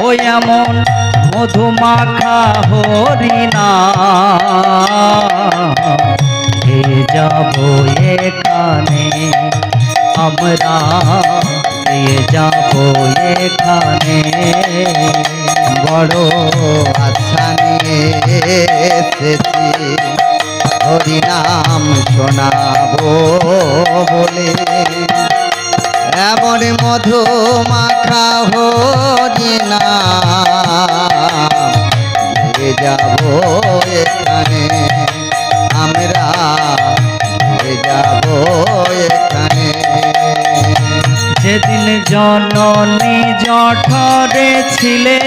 ও এমন মধুমাখা হরিণা। হে যাব এখানে আমরা দিয়ে যাব এখানে। বড় আশা নিয়ে এসেছি, হরিনাম শোনাবো বলে। এমন মধু মাখা হরিনা যাব এখানে, আমরা যাব এখানে। যেদিন জননী জঠরে ছিলে,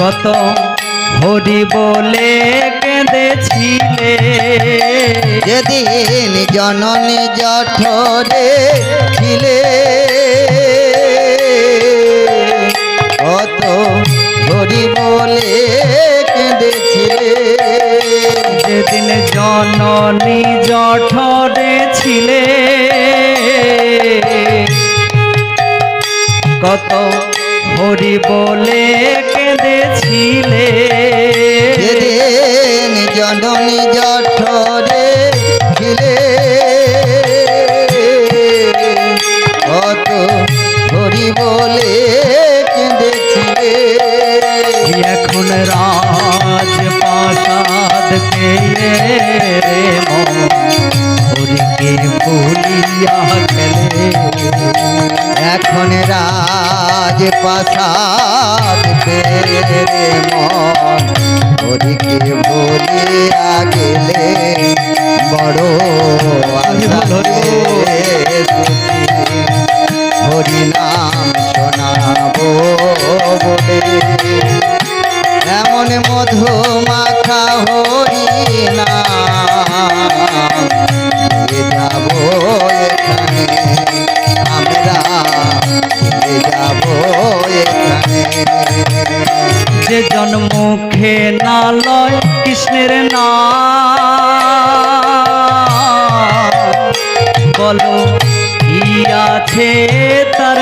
কত হরি বলে কেঁদেছিলে। যেদিন জননী জঠরে ছিলে। কত হরি বলে কেঁদেছিলে। যেদিন জননী জঠরে ছিলে। কত হরি বলে কেঁদেছিলে। জননী জঠরে ছিলে। কত হরি বলে কেঁদেছিলে। এখন রাজ প্রাসাদ পেয়ে হরিকে ভুলিয়া গেলে এখন রাজ মন। হরিকে ভুলিয়া গেলে? বড় হরি নাম শোনাবো বলে। এমন মধু মাখা হরি নাম যাব এখানে আমরা যে জন্মুখে না লয় কৃষ্ণের না বলো, কি আছে তার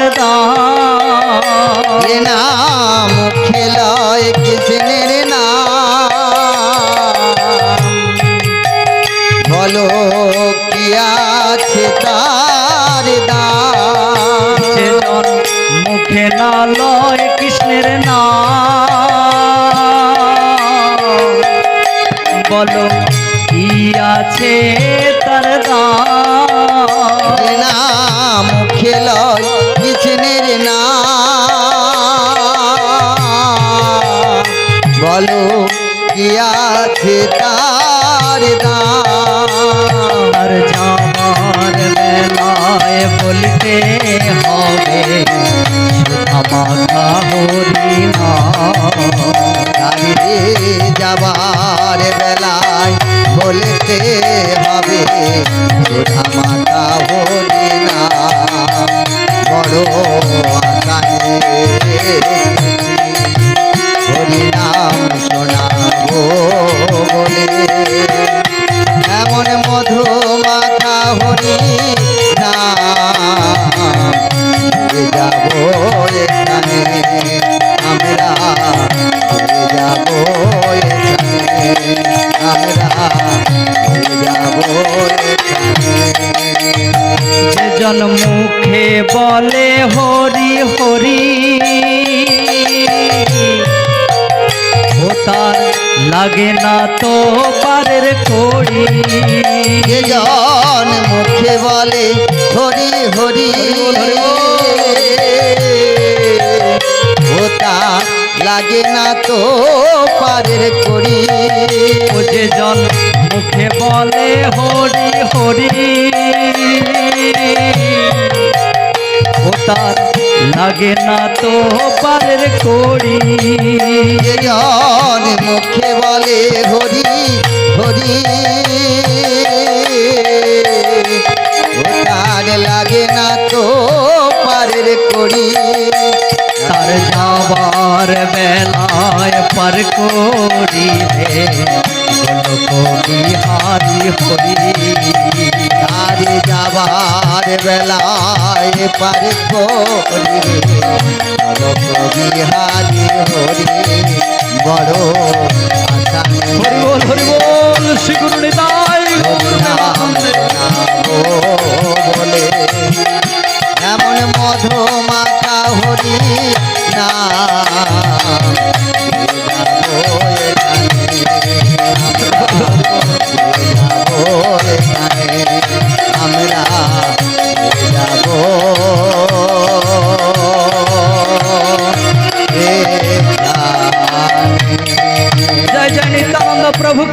নাম খেলয় কৃষ্ণের নাম। বলো বলো কি আছে তার নাম খেলয় কৃষ্ণের নাম। বলো কি আছে তার দাম? আর যাবার বেলায় বলতে হবে মাথা হরিণা দাঁড়িয়ে যাবার বেলায় বলতে হবে সুধা মাতা হরি না। বড় আশায় বলে হরি হরি। ওটা লাগে না তো পারের করি। ও যে জন মুখে বলে হরি হরি। তার লাগে না তো পারের জন মুখে বলে হরি হরি। ওটার লাগে না তো পারের করি তার যাবার বেলায় পার করি রে গোলক বিহারি হরি তারে যাবার বেলায় পারে করি লোক বিহারি হরি। বড় হরি বল হরি বল শ্রী গুরু নিতাই গৌর নাম শোনাবো বলে এমন মধু মাখা হরি না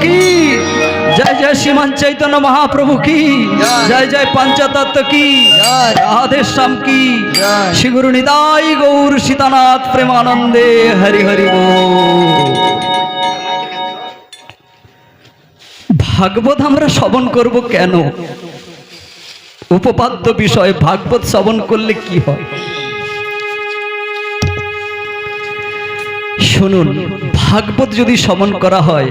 কি? জয় জয় শ্রীমান চৈতন্য মহাপ্রভু কি? জয়। জয় পঞ্চতত্ত্ব কি। রাধে শ্যাম কি। শ্রী গুরু নিতাই গৌর সীতানাথ প্রেমানন্দে হরি হরি ভাগবত আমরা শ্রবণ করব কেন? উপপাদ্য বিষয় ভাগবত শ্রবণ করলে কি হয়? শুনুন ভাগবত যদি শ্রবণ করা হয়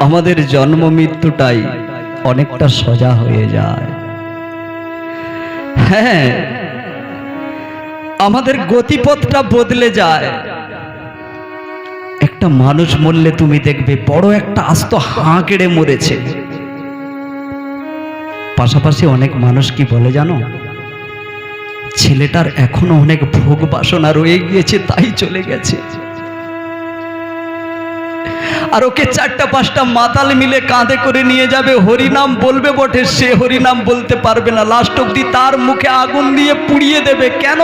আমাদের জন্ম মৃত্যুটাই অনেকটা সোজা হয়ে যায়। হ্যাঁ আমাদের গতিপথটা বদলে যায়। একটা মানুষ মরলে তুমি দেখবে বড় একটা আস্ত হাঁ কেড়ে মরেছে। পাশাপাশি অনেক মানুষ কি বলে জানো? ছেলেটার এখনও অনেক ভোগ বাসনা রয়ে গিয়েছে, তাই চলে গেছে। আর ওকে চারটা পাঁচটা মাতাল মিলে কাঁধে করে নিয়ে যাবে। হরিনাম বলবে বটে, সে হরিনাম বলতে পারবে না। লাস্ট অব্দি তার মুখে আগুন দিয়ে পুড়িয়ে দেবে। কেন?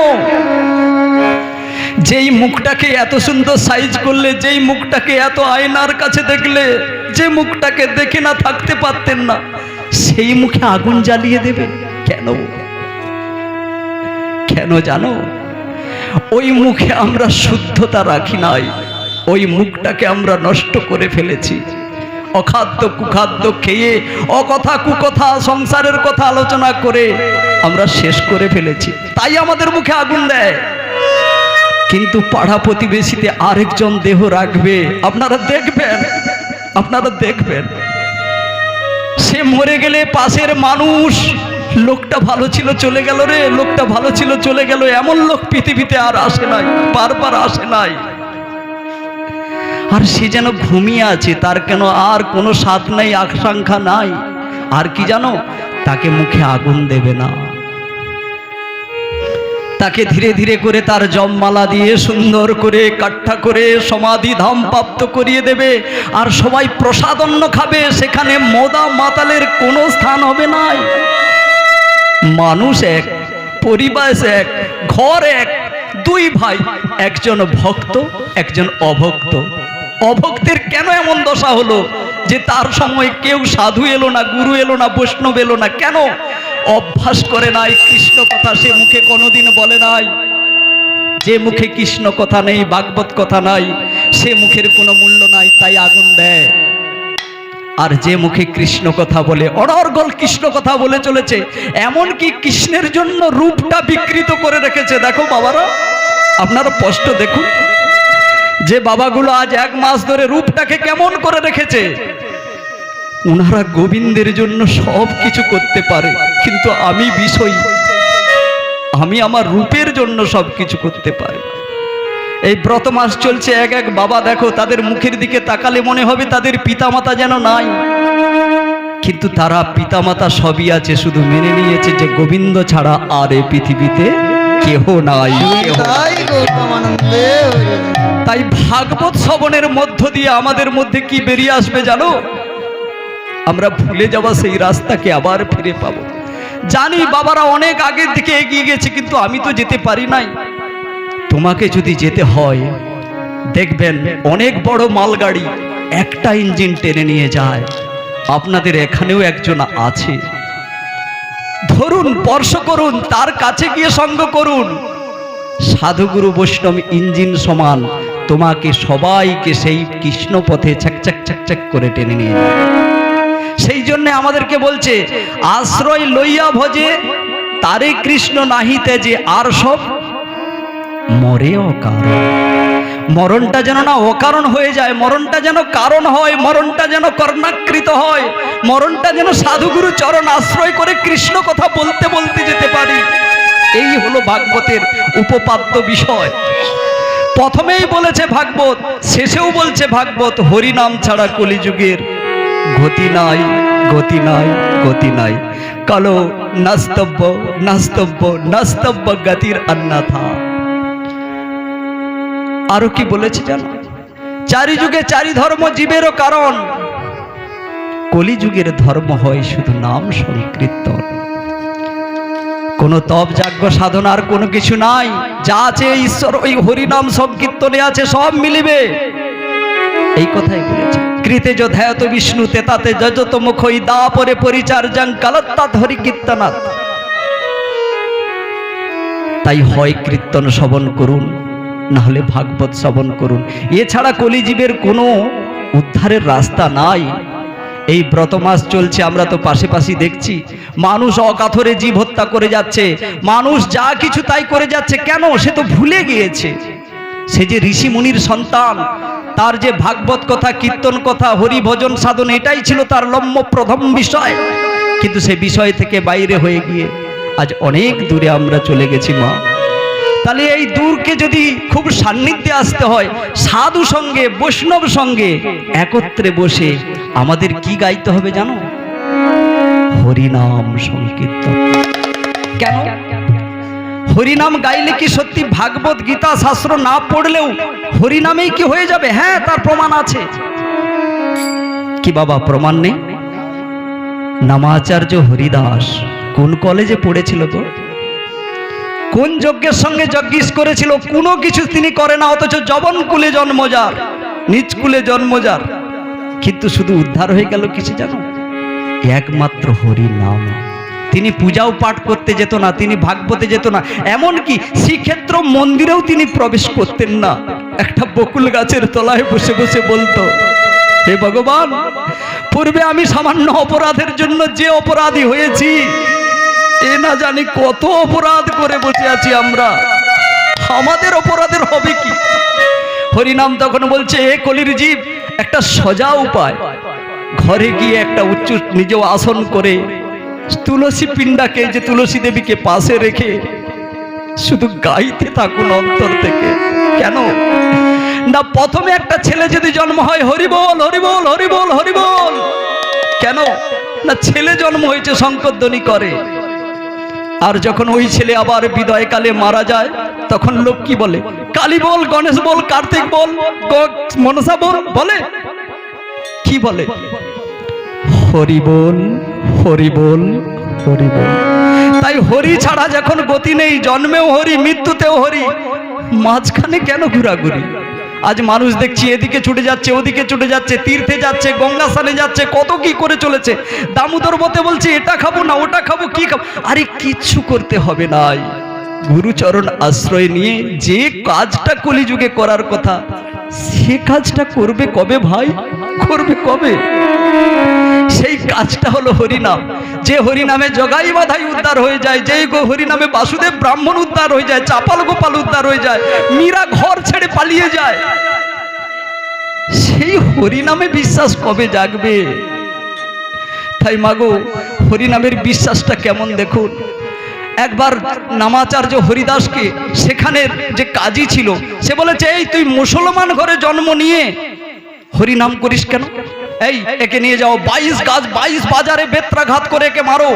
যেই মুখটাকে এত সুন্দর সাইজ করলে, যেই মুখটাকে এত আয়নার কাছে দেখলে, যে মুখটাকে দেখে না থাকতে পারতেন না, সেই মুখে আগুন জ্বালিয়ে দেবে। কেন? কেন জানো? ওই মুখে আমরা শুদ্ধতা রাখি নাই। ওই মুখটাকে আমরা নষ্ট করে ফেলেছি। অখাদ্য কুখাদ্য খেয়ে, অকথা কুকথা সংসারের কথা আলোচনা করে আমরা শেষ করে ফেলেছি। তাই আমাদের মুখে আগুন দেয়। কিন্তু পাড়া প্রতিবেশীতে আরেকজন দেহ রাখবে, আপনারা দেখবেন আপনারা দেখবেন। সে মরে গেলে পাশের মানুষ, লোকটা ভালো ছিল, চলে গেল রে, লোকটা ভালো ছিল, চলে গেল, এমন লোক পৃথিবীতে আর আসে নাই, বারবার আসে নাই। আর সে যেন ঘুমিয়ে আছে, তার কেন আর কোনো স্বাদ নাই, আকাঙ্ক্ষা নাই? আর কি জানো, তাকে মুখে আগুন দেবে না। তাকে ধীরে ধীরে করে তার জমমালা দিয়ে সুন্দর করে কাঠা করে, সমাধি ধাম প্রাপ্ত করিয়ে দেবে। আর সবাই প্রসাদন্ন খাবে, সেখানে মোদা মাতালের কোনো স্থান হবে নাই মানুষ এক, পরিবেশ এক, ঘর এক, দুই ভাই, একজন ভক্ত, একজন অভক্ত। অভক্তের কেন এমন দশা হলো যে তার সময় কেউ সাধু এলো না, গুরু এলো না, বৈষ্ণব এলো না? কেন? অভ্যাস করে নাই, কৃষ্ণ কথা সে মুখে কোনোদিন বলে নাই। যে মুখে কৃষ্ণ কথা নেই, ভাগবত কথা নাই, সে মুখের কোনো মূল্য নাই, তাই আগুন দেয়। আর যে মুখে কৃষ্ণ কথা বলে, অনর্গল কৃষ্ণ কথা বলে চলেছে এমন কি কৃষ্ণের জন্য রূপটা বিকৃত করে রেখেছে। দেখো বাবারা, আপনারা স্পষ্ট দেখুন। যে বাবাগুলো আজ এক মাস ধরে রূপটাকে কেমন করে রেখেছে ওনারা গোবিন্দের জন্য সব কিছু করতে পারে, কিন্তু আমি বিষয়। আমি আমার রূপের জন্য সব কিছু করতে পারি। এই ব্রত মাস চলছে, এক এক বাবা দেখো তাদের মুখের দিকে তাকালে মনে হবে তাদের পিতামাতা যেন নাই। কিন্তু তারা পিতামাতা সবই আছে, শুধু মেনে নিয়েছে যে গোবিন্দ ছাড়া আর এ পৃথিবীতে কেহ নাই তাই। ভাগবত শ্রবণের মধ্য দিয়ে আমাদের মধ্যে কি বেরিয়ে আসবে জানো? আমরা ভুলে যাওয়া সেই রাস্তাকে আবার ফিরে পাবো। জানি বাবারা অনেক আগের দিকে এগিয়ে গেছে কিন্তু আমি তো যেতে পারি নাই। তোমাকে যদি যেতে হয় দেখবেন অনেক বড় মালগাড়ি একটা ইঞ্জিন টেনে নিয়ে যায়। আপনাদের এখানেও একজন আছে। ধরুন, স্পর্শ করুন, তার কাছে গিয়ে সঙ্গ করুন। সাধুগুরু বৈষ্ণব ইঞ্জিন সমান, তোমাকে সবাইকে সেই কৃষ্ণ পথে ছ্যাক ছ্যাক ছ্যাক ছ্যাক করে টেনে নিয়ে সেই জন্য আমাদেরকে বলছে, আশ্রয় লইয়া ভজে, তারে কৃষ্ণ নাহিতে যে আর সব মরে অকার মরণটা যেন না অকারণ হয়ে যায়, মরণটা যেন কারণ হয়, মরণটা যেন কর্ণাকৃত হয়, মরণটা যেন সাধুগুরু চরণ আশ্রয় করে কৃষ্ণ কথা বলতে বলতে যেতে পারি। এই হলো ভাগবতের উপপাদ্য বিষয়। প্রথমেই বলেছে ভাগবত, শেষেও বলছে ভাগবত, হরিনাম ছাড়া কলিযুগের গতি নাই গতি নাই গতি নাই। কালো নাস্তব্য নাস্তব্য নাস্তব্য গতির অন্যথা আরও কি বলেছে জানো? চারি যুগে চারি ধর্ম জীবেরও কারণ। কলিযুগের ধর্ম হয় শুধু নাম সংকীর্তন কোনো তপ যাজ্ঞ সাধনার কোনো কিছু নাই। যা আছে ঈশ্বর, ওই হরিনাম সংকীর্তনে আছে, সব মিলিবে। এই কথাই বলেছে। কৃতে যোধায়ত বিষ্ণু তেতাতে যজত মুখই দা পরে পরিচার্যাং কালত্তাৎ হরি কীর্তনাথ তাই হয় কীর্তন শ্রবণ করুন। না হলে ভাগবত শ্রবণ করুন। এছাড়া কলিজীবের কোনো উদ্ধারের রাস্তা নাই। এই ব্রত মাস চলছে, আমরা তো পাশাপাশি দেখছি। মানুষ অকাথরে জীব হত্যা করে যাচ্ছে। মানুষ যা কিছু তাই করে যাচ্ছে। কেন? সে তো ভুলে গিয়েছে। সে যে ঋষি মুনির সন্তান, তার যে ভাগবত কথা, কীর্তন কথা হরি ভজন সাধন, এটাই ছিল তার লম্ব প্রথম বিষয়। কিন্তু সে বিষয় থেকে বাইরে হয়ে গিয়ে আজ অনেক দূরে আমরা চলে গেছি মা। তাহলে এই দূরকে যদি খুব সান্নিধ্যে আসতে হয়, সাধু সঙ্গে, বৈষ্ণব সঙ্গে একত্রে বসে আমাদের কি গাইতে হবে জানো? হরিনাম সংকীর্তন। কেন? হরিনাম গাইলে কি সত্যি ভাগবত গীতা শাস্ত্র না পড়লেও হরিনামেই কি হয়ে যাবে? হ্যাঁ তার প্রমাণ আছে। কি বাবা, প্রমাণ নেই? নামাচার্য হরিদাস কোন কলেজে পড়েছিল তো? কোন যজ্ঞের সঙ্গে যজ্ঞিস করেছিল? কোনো কিছু তিনি করে না, অথচ জবন কুলে জন্ম জন্মজার, নিজ কুলে জন্মজার। কিন্তু শুধু উদ্ধার হয়ে গেল কিছু জানো? একমাত্র হরি নাম। তিনি পূজাও পাঠ করতে যেত না, তিনি ভাগবতে যেত না। এমনকি শ্রীক্ষেত্র মন্দিরেও তিনি প্রবেশ করতেন না। একটা বকুল গাছের তলায় বসে বসে বলতো, হে ভগবান, পূর্বে আমি সামান্য অপরাধের জন্য যে অপরাধী হয়েছি এ না জানি কত অপরাধ করে বসে আছি আমরা। আমাদের অপরাধের হবে কি? হরিনাম তখন বলছে এ কলির জীব একটা সজা উপায়। ঘরে গিয়ে একটা উচ্চ নিজেও আসন করে তুলসী পিণ্ডাকে, যে তুলসী দেবীকে পাশে রেখে শুধু গাইতে থাকুন অন্তর থেকে। কেন? না, প্রথমে একটা ছেলে যদি জন্ম হয়, হরিবল হরিবল হরিবল হরিবল। কেন? না, ছেলে জন্ম হয়েছে শঙ্করধ্বনি করে। আর যখন ওই ছেলে আবার বিদয়কালে মারা যায়, তখন লোক কি বলে? কালী বল, গণেশ বল, কার্তিক বল মনসা বল, বলে? কি বলে? হরি বল হরি বল হরি বল। তাই হরি ছাড়া যখন গতি নেই, জন্মেও হরি, মৃত্যুতেও হরি, মাঝখানে কেন ঘোরাঘুরি? আজ মানুষ দেখছি এদিকে ছুটে যাচ্ছে, ওদিকে ছুটে যাচ্ছে, তীর্থে যাচ্ছে গঙ্গা স্নানে যাচ্ছে, কত কি করে চলেছে। দামোদর মতে বলছে, এটা খাব না, ওটা খাব, কি খাব? আরে কিচ্ছু করতে হবে নাই। গুরুচরণ আশ্রয় নিয়ে যে কাজটা কলিযুগে করার কথা সে কাজটা করবে কবে ভাই? করবে কবে? সেই কাজটা হলো হরিনাম। যে হরিনামে জগাই বাধাই উদ্ধার হয়ে যায়, যেই গো হরিনামে বাসুদেব ব্রাহ্মণ উদ্ধার হয়ে যায়, চাপাল গোপাল উদ্ধার হয়ে যায়, মীরা ঘর ছেড়ে পালিয়ে যায়। সেই হরিনামে বিশ্বাস কবে জাগবে? তাই মাগো, হরিনামের বিশ্বাসটা কেমন দেখুন? একবার নামাচার্য হরিদাসকে সেখানের যে কাজী ছিল, সে বলেছে, এই তুই মুসলমান ঘরে জন্ম নিয়ে হরি নাম করিস কেন? এই, একে নিয়ে যাও, বাইশ গাছ, বাইশ বাজারে বেত্রাঘাত করে একে মারো।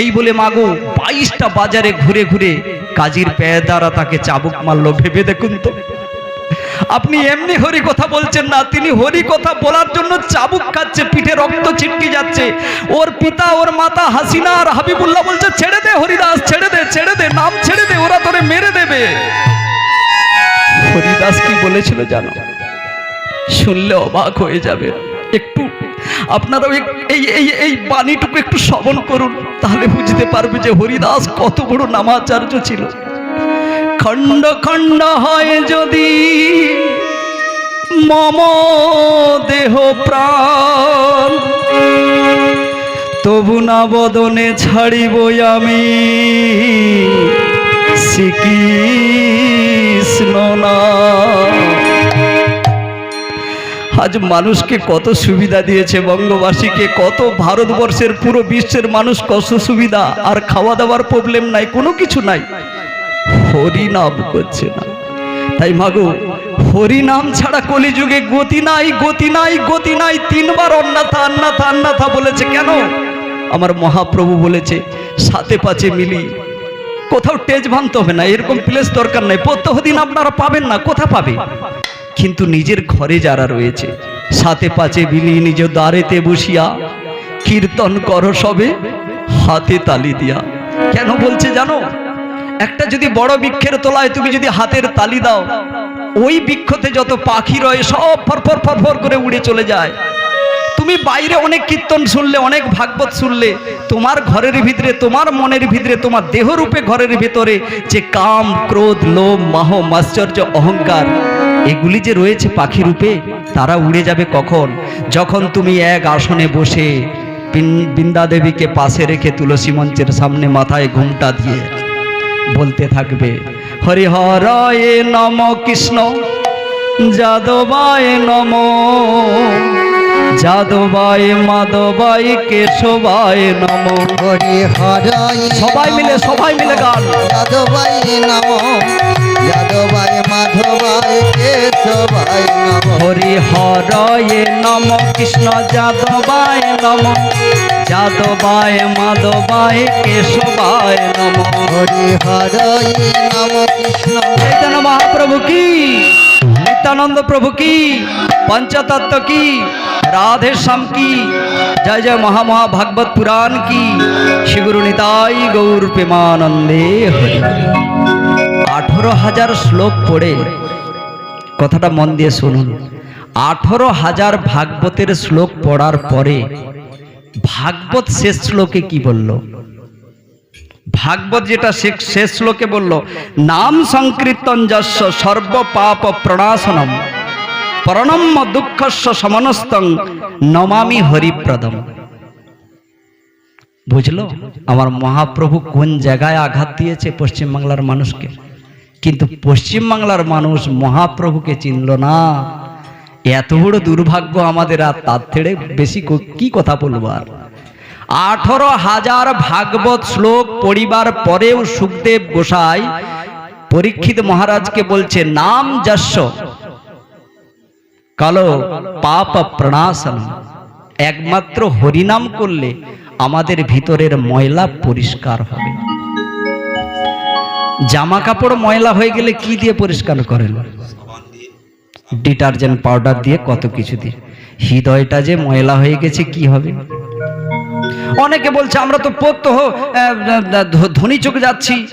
এই বলে, মাগো, বাইশটা বাজারে ঘুরে ঘুরে কাজীর পেয়ে দ্বারা তাকে চাবুক মারলো। ভেবে দেখুন তো। আপনি এমনি হরি কথা বলছেন না, তিনি হরি কথা বলার জন্য চাবুক খাচ্ছে, পিঠে রক্ত ছিটকে যাচ্ছে। ওর পিতা, ওর মাতা হাসিনা আর হাবিবুল্লাহ বলছে, ছেড়ে দে হরিদাস, ছেড়ে দে ছেড়ে দে, নাম ছেড়ে দে, ওরা তোরে মেরে দেবে। হরিদাস কি বলেছিল জানো? শুনলে অবাক হয়ে যাবে। একটু আপনারাও এই এই এই বাণীটুকু একটু শ্রবণ করুন, তাহলে বুঝতে পারবে যে হরিদাস কত বড় নামাচার্য ছিল। খণ্ড খণ্ড হয় যদি মম দেহ প্রাণ। তবু না বদনে ছাড়িব আমি শ্রীকৃষ্ণ আজ মানুষকে কত সুবিধা দিয়েছে বঙ্গবাসীকে, কত ভারতবর্ষের পুরো বিশ্বের মানুষ কত সুবিধা, আর খাওয়া দাওয়ার প্রবলেম নাই, কোনো কিছু নাই। হরিনাম করছে না। তাই মাগো, হরিনাম ছাড়া কলিযুগে গতি নাই গতি নাই গতি নাই, তিনবার অন্নাথা অন্নাথা অন্নাথা বলেছে কেন? আমার মহাপ্রভু বলেছে, সাথে পাচে মিলি, কোথাও টেজ ভাঙতে হবে না, এরকম প্লেস দরকার নাই প্রত্যহ দিন আপনারা পাবেন না, কোথা পাবে? কিন্তু নিজের ঘরে যারা রয়েছে, সাথে পাচে বিলি নিজ দ্বারেতে বসিয়া কীর্তন কর সবে, হাতে তালি দিয়া। কেন বলছে জানো? একটা যদি বড় বৃক্ষের তলায় তুমি যদি হাতের তালি দাও, ওই বৃক্ষতে যত পাখি রয়ে সব ফরফর ফরফর করে উড়ে চলে যায়। তুমি বাইরে অনেক কীর্তন শুনলে, অনেক ভাগবত শুনলে, তোমার ঘরের ভিতরে, তোমার মনের ভিতরে, তোমার দেহরূপে ঘরের ভিতরে যে কাম, ক্রোধ, লোভ, মাহ, মাশ্চর্য, অহংকার, এগুলি যে রয়েছে পাখি রূপে তারা উড়ে যাবে কখন? যখন তুমি এক আসনে বসে বিন- বৃন্দা দেবীকে পাশে রেখে তুলসী মঞ্চের সামনে মাথায় ঘুমটা দিয়ে বলতে থাকবে। হরিহরায় নম কৃষ্ণ যাদবায় নম যাদবায় মাধবায় কেশবায় নম। হরি হরাই সবাই মিলে সবাই মিলে গান। যাদবাই নম যাদবাই মাধবাই কেশবাই নম। হরি হরয়ে নম কৃষ্ণ যাদবায় নম। যাদবায় মাধবায় কেশবায় নম। হরি হরাই নম। কৃষ্ণ চৈতন্য মহাপ্রভু কি? নিত্যানন্দ প্রভু কি? পঞ্চতত্ত্ব কি? রাধে শ্যাম কি? জয় জয় মহামহা ভাগবত পুরাণ কি? শিগুরু নিতাই গৌর প্রেমানন্দে হরি। আঠেরো হাজার শ্লোক পড়ে কথাটা মন দিয়ে শুনুন। আঠেরো হাজার ভাগবতের শ্লোক পড়ার পরে ভাগবত শেষ শ্লোকে কি বলল? ভাগবত যেটা শেষ- শ্লোকে বলল, নাম সংকীর্তন যস্য সর্ব পাপ প্রণাশনম প্রণম্য দুঃখস্য সমনস্তং নমামি হরিপ্রদম। বুঝলো? আমার মহাপ্রভু কোন জায়গায় আঘাত দিয়েছে পশ্চিমবাংলার মানুষকে? কিন্তু পশ্চিমবাংলার মানুষ মহাপ্রভুকে চিনল না। এত বড় দুর্ভাগ্য আমাদের আর তার থেকে বেশি কি কথা বলব আর? আঠারো হাজার ভাগবত শ্লোক পড়িবার পরেও সুখদেব গোসাই পরীক্ষিত মহারাজকে বলছে, নাম যশ কালো পাপ প্রণাশন একমাত্র হরিনাম করলে আমাদের ভিতরের ময়লা পরিষ্কার হবে। জামা কাপড় ময়লা হয়ে গেলে কি দিয়ে পরিষ্কার করেন? ডিটারজেন্ট পাউডার দিয়ে কত কিছু দিয়ে। হৃদয়টা যে ময়লা হয়ে গেছে কি হবে? অনেকে বলছে আমরা তো প্রত্যহ আহ, ধ- ধনী চোখ যাচ্ছি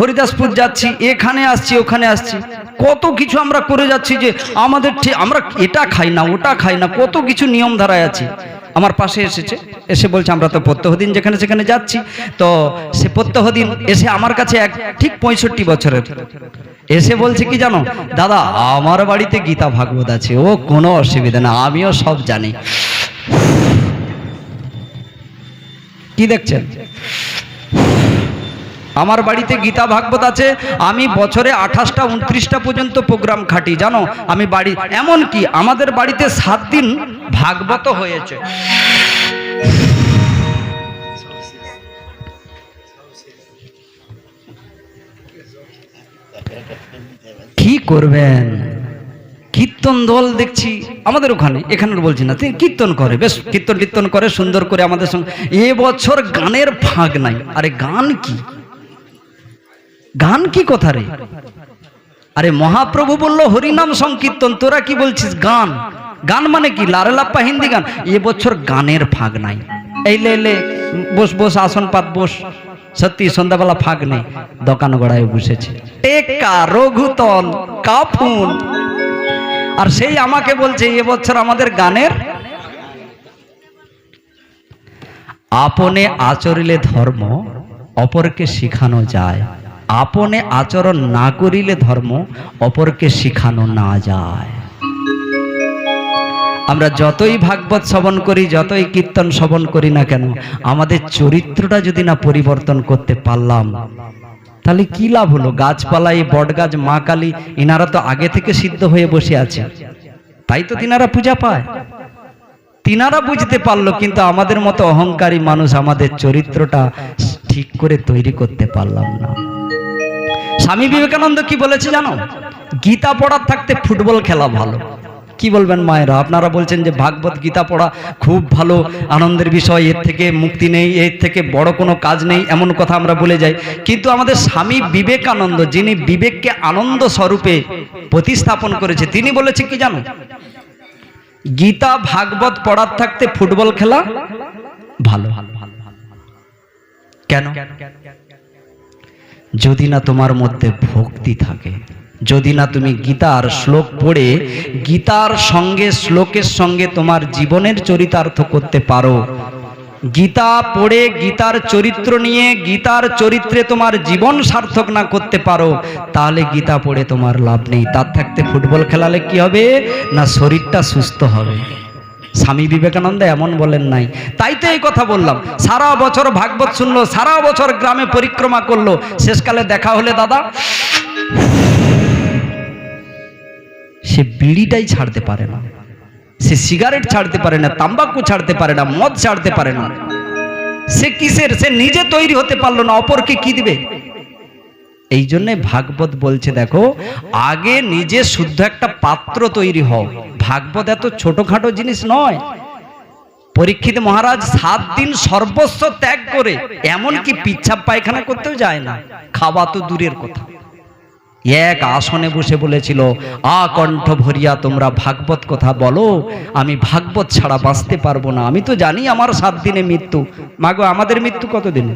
হরিদাসপুর যাচ্ছি এখানে আসছি ওখানে আসছি। কত কিছু আমরা করে যাচ্ছি যে আমাদের আমরা এটা খাই না ওটা খাই না কত কিছু নিয়ম ধারায় আছে। আমার পাশে এসেছে। এসে বলছে, আমরা তো প্রত্যহ দিন যেখানে সেখানে যাচ্ছি। তো সে প্রত্যহ দিন এসে আমার কাছে এক ঠিক পঁয়ষট্টি বছরের। এসে বলছে, কি জানো? দাদা, আমার বাড়িতে গীতা ভাগবত আছে। ও কোনো অসুবিধা না, আমিও সব জানি। কি দেখছেন? আমার বাড়িতে গীতা ভাগবত আছে, আমি বছরে আঠাশটা, উনত্রিশটা পর্যন্ত প্রোগ্রাম খাটি, জানো? আমি বাড়ি এমন কি আমাদের বাড়িতে সাত দিন ভাগবত হয়েছে। কি করবেন? কীর্তন দল দেখছি, আমাদের ওখানে এখানে বলছি না, তিনি কীর্তন করে, বেশ কীর্তন কীর্তন করে সুন্দর করে আমাদের সঙ্গে এবছর গানের ফাঁক নাই, আরে গান কি? গান কি কথা রে? আরে মহাপ্রভু বলল, হরিনাম সংকীর্তন, তোরা কি বলছিস গান? গান মানে কি? লারে লাপ্পা হিন্দি গান। এ বছর গানের ফাঁক নাই। এই লে বস বস, আসন পাত, বস। সত্যি সন্ধ্যাবেলা ফাঁক নেই। দোকান গড়ায় বসেছে। টেকা রঘুতন কাফুন আর সেই আমাকে বলছে এবছর আমাদের গানের আপনে আচরিলে ধর্ম, অপরকে শিখানো যায়। আপনে আচরণ না করিলে ধর্ম অপরকে শিখানো না যায়। আমরা যতই ভাগবত শ্রবণ করি, যতই কীর্তন শ্রবণ করি না কেন, আমাদের চরিত্রটা যদি না পরিবর্তন করতে পারলাম, তাহলে কি লাভ হলো? গাছপালা এই বট গাছ মা কালী এনারা তো আগে থেকে সিদ্ধ হয়ে বসে আছে। তাই তো তিনারা পূজা পায়। তিনারা বুঝতে পারল, কিন্তু আমাদের মতো অহংকারী মানুষ আমাদের চরিত্রটা ঠিক করে তৈরি করতে পারলাম না। স্বামী বিবেকানন্দ কি বলেছে জানো? গীতা পড়ার থাকতে ফুটবল খেলা ভালো। কি বলবেন মায়েরা? আপনারা বলছেন যে ভাগবত গীতা পড়া খুব ভালো, আনন্দের বিষয়, এর থেকে মুক্তি নেই, এর থেকে বড় কোনো কাজ নেই, এমন কথা আমরা বলে যাই। কিন্তু আমাদের স্বামী বিবেকানন্দ, যিনি বিবেককে আনন্দ স্বরূপে প্রতিস্থাপন করেছে, তিনি বলেছে কি জানো? গীতা, ভাগবত পড়ার থাকতে ফুটবল খেলা ভালো। ভালো ভালো। কেন? যদি না তোমার মধ্যে ভক্তি থাকে, যদি না তুমি গীতার শ্লোক পড়ে, গীতার সঙ্গে, শ্লোকের সঙ্গে তোমার জীবনের চরিতার্থ করতে পারো। গীতা পড়ে, গীতার চরিত্র নিয়ে, গীতার চরিত্রে তোমার জীবন সার্থক না করতে পারো, তাহলে গীতা পড়ে তোমার লাভ নেই। তার থাকতে ফুটবল খেলালে কি হবে? না শরীরটা সুস্থ হবে। স্বামী বিবেকানন্দ এমন বলেন নাই। তাই তো এই কথা বললাম। সারা বছর ভাগবত শুনলো, সারা বছর গ্রামে পরিক্রমা করল। শেষকালে দেখা হলে দাদা, সে বিড়িটাই ছাড়তে পারে না। সে সিগারেট ছাড়তে পারে না, তাম্বাকু ছাড়তে পারে না, মদ ছাড়তে পারে না। সে কিসের? সে নিজে তৈরি হতে পারল না, অপরকে কি দিবে? এই জন্যে ভাগবত বলছে, দেখো, আগে নিজে শুদ্ধ একটা পাত্র তৈরি হও। ভাগবত এত ছোটখাটো জিনিস নয়। পরীক্ষিত মহারাজ সাত দিন সর্বস্ব ত্যাগ করে, এমনকি পিচ্ছাপ পায়খানা করতেও যায় না। খাওয়া তো দূরের কথা। এক আসনে বসে বলেছিল, আ কণ্ঠ ভরিয়া, তোমরা ভাগবত কথা বলো। আমি ভাগবত ছাড়া বাঁচতে পারব না। আমি তো জানি আমার সাত দিনে মৃত্যু। মাগো, আমাদের মৃত্যু কত দিনে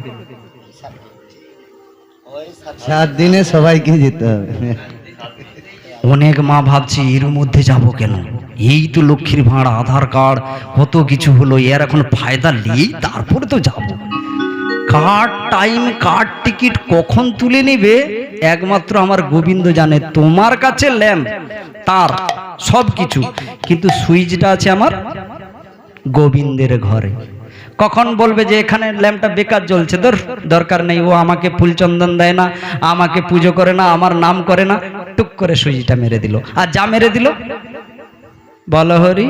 সাত দিনে সবাইকে যেতে হবে। অনেক মা ভাবছি, এর মধ্যে যাব কেন? এই তো লক্ষ্মীর ভাঁড়, আধার কার্ড, কত কিছু হলো, এর এখন ফায়দা নিয়েই তারপরে তো যাব। কার্ড টাইম কার্ড টিকিট, কখন তুলে নেবে, একমাত্র আমার গোবিন্দ জানে। তোমার কাছে ল্যাম্প, তার সব কিছু কিন্তু সুইচটা আছে আমার গোবিন্দের ঘরে। কখন বলবে যে এখানে ল্যাম্পটা বেকার জ্বলছে? ধর, দরকার নেই, ও আমাকে ফুল চন্দন দেয় না, আমাকে পুজো করে না, আমার নাম করে না। টুক করে সুইচটা মেরে দিল। আর যা মেরে দিল? বল হরি।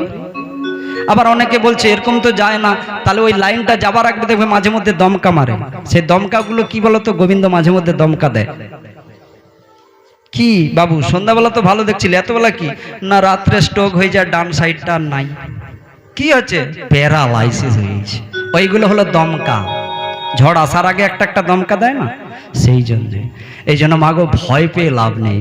আবার অনেকে বলছে, এরকম তো যায় না। তাহলে ওই লাইনটা যাবার আগে দেখবে মাঝে মধ্যে দমকা মারে। সেই দমকাগুলো কি বলতো? গোবিন্দ মাঝে মধ্যে দমকা দেয়। কি বাবু, সন্ধ্যাবেলা তো ভালো দেখছিল, এতবেলা কি? না, রাত্রে স্ট্রোক হয়ে যায়, ডান সাইডটা নাই। কি হচ্ছে? প্যারালাইসিস হয়েছে। ওইগুলো হলো দমকা। ঝড় আসার আগে একটা একটা দমকা দেয় না? সেই জন্যে এই জন্য মাগো ভয় পেয়ে লাভ নেই।